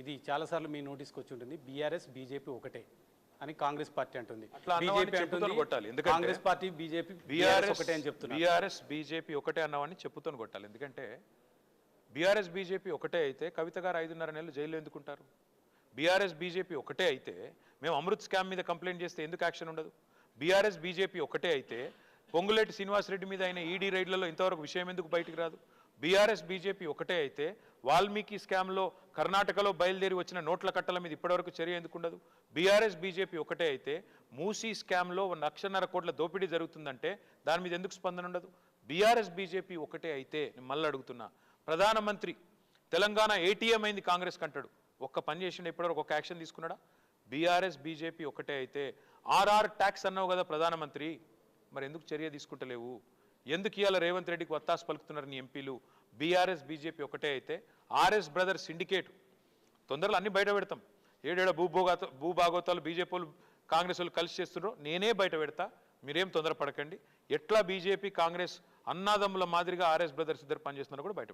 ఇది చాలాసార్లు మీ నోటీస్కి వచ్చి ఉంటుంది. బీఆర్ఎస్ బీజేపీ ఒకటే అని కాంగ్రెస్ పార్టీ అంటుంది. బీజేపీ అంటుంది Congress party BJP BRS BRS ఒకటే అని చెప్తున్నారు. బీఆర్ఎస్ బీజేపీ ఒకటే అన్నవాడిని చెప్పుతోని కొట్టాలి. ఎందుకంటే బీఆర్ఎస్ బీజేపీ ఒకటే అయితే కవిత గారు ఐదున్నర నెలలు జైల్లో ఎందుకుంటారు బీఆర్ఎస్ బీజేపీ ఒకటే అయితే మేము అమృత్ స్కామ్ మీద కంప్లైంట్ చేస్తే ఎందుకు యాక్షన్ ఉండదు? బీఆర్ఎస్ బీజేపీ ఒకటే అయితే పొంగులేటి శ్రీనివాసరెడ్డి మీద అయిన ఈడీ రైడ్లలో ఇంతవరకు విషయం ఎందుకు బయటికి రాదు? బీఆర్ఎస్ బీజేపీ ఒకటే అయితే వాల్మీకి స్కామ్లో కర్ణాటకలో బయలుదేరి వచ్చిన నోట్ల కట్టల మీద ఇప్పటివరకు చర్య ఎందుకు ఉండదు? బీఆర్ఎస్ బీజేపీ ఒకటే అయితే మూసీ స్కామ్లో లక్షన్నర కోట్ల దోపిడీ జరుగుతుందంటే దాని మీద ఎందుకు స్పందన ఉండదు? బీఆర్ఎస్ బీజేపీ ఒకటే అయితే నేను మళ్ళీ అడుగుతున్నా. ప్రధానమంత్రి తెలంగాణ ఏటీఎం అయింది కాంగ్రెస్ కంటాడు. ఒక్క పని చేసిండు ఇప్పటివరకు ఒక యాక్షన్ తీసుకున్నాడా? బీఆర్ఎస్ బీజేపీ ఒకటే అయితే ఆర్ఆర్ ట్యాక్స్ అన్నావు కదా ప్రధానమంత్రి మరి ఎందుకు చర్య తీసుకుంటలేవు? ఎందుకు ఇవాళ రేవంత్ రెడ్డికి వత్తాసు పలుకుతున్నారు ఎంపీలు? బీఆర్ఎస్ బీజేపీ ఒకటే అయితే ఆర్ఎస్ బ్రదర్ సిండికేట్. తొందరలో అన్ని బయట పెడతాం. ఏడేడ భూభోగాత భూభాగోతాలు బీజేపీ వాళ్ళు కాంగ్రెస్ వాళ్ళు కలిసి చేస్తున్నారో. నేనే బయట పెడతా. మీరేం తొందరపడకండి. ఎట్లా బీజేపీ కాంగ్రెస్ అన్నాదమ్ముల మాదిరిగా ఆర్ఎస్ బ్రదర్స్ ఇద్దరు పనిచేస్తున్నారో కూడా బయట